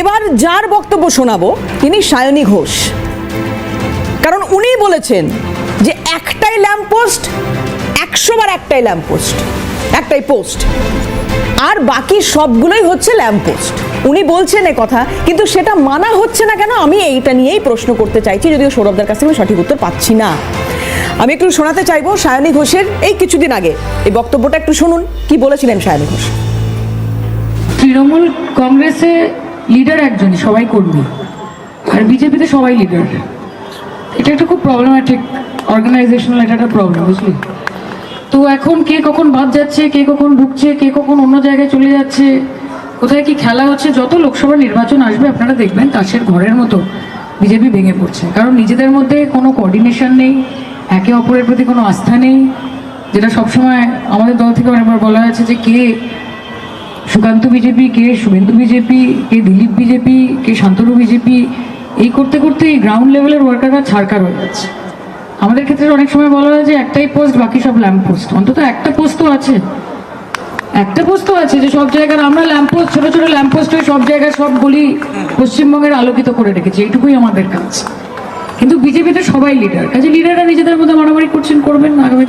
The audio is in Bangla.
এবার যার বক্তব্য শোনাবো, তিনি সায়নী ঘোষ। কারণ উনি বলেছেন যে একটাই ল্যাম্পপোস্ট একশো বার একটাই ল্যাম্পপোস্ট একটাই পোস্ট। আর বাকি সবগুলোই হচ্ছে ল্যাম্পপোস্ট উনি বলছেন এ কথা, কিন্তু সেটা মানা হচ্ছে না কেন? আমি এইটা নিয়েই প্রশ্ন করতে চাইছি, যদিও সৌরভদার কাছ থেকে সঠিক উত্তর পাচ্ছি না। আমি একটু শোনাতে চাইব সায়নী ঘোষের এই কিছুদিন আগে। এই বক্তব্যটা একটু শুনুন, কি বলেছিলেন সায়নী ঘোষ? তৃণমূল কংগ্রেসে লিডার একজন সবাই কর্মী। আর বিজেপিতে সবাই লিডার এটা একটা খুব প্রবলেম্যাটিক অর্গানাইজেশনাল এটা একটা প্রবলেম বুঝলি? তো এখন কে কখন বাদ যাচ্ছে, কে কখন ঢুকছে, কে কখন অন্য জায়গায় চলে যাচ্ছে, কোথায় কি খেলা হচ্ছে, যত লোকসভা নির্বাচন আসবে আপনারা দেখবেন তাসের ঘরের মতো বিজেপি ভেঙে পড়ছে। কারণ নিজেদের মধ্যে কোনো কোঅর্ডিনেশন নেই, একে অপরের প্রতি কোনো আস্থা নেই, যেটা সবসময় আমাদের দল থেকে অনেকবার বলা হয়েছে যে কে সুকান্ত বিজেপি, কে শুভেন্দু বিজেপি, কে দিলীপ বিজেপি, কে শান্তনু বিজেপি, এই করতে করতে এই গ্রাউন্ড লেভেলের ওয়ার্কাররা ছাড়কার হয়ে যাচ্ছে। আমাদের ক্ষেত্রে অনেক সময় বলা হয় যে একটাই পোস্ট বাকি সব ল্যাম্প পোস্ট অন্তত একটা পোস্ট তো আছে। একটা পোস্ট তো আছে যে সব জায়গার আমরা ল্যাম্প পোস্ট ছোট ছোট ল্যাম্প পোস্ট হয়ে সব জায়গায় সব গলি পশ্চিমবঙ্গের আলোকিত করে রেখেছি। এইটুকুই আমাদের কাজ। কিন্তু বিজেপিতে সবাই লিডার কাজে লিডাররা নিজেদের মধ্যে মারামারি করছেন, করবেন আগামী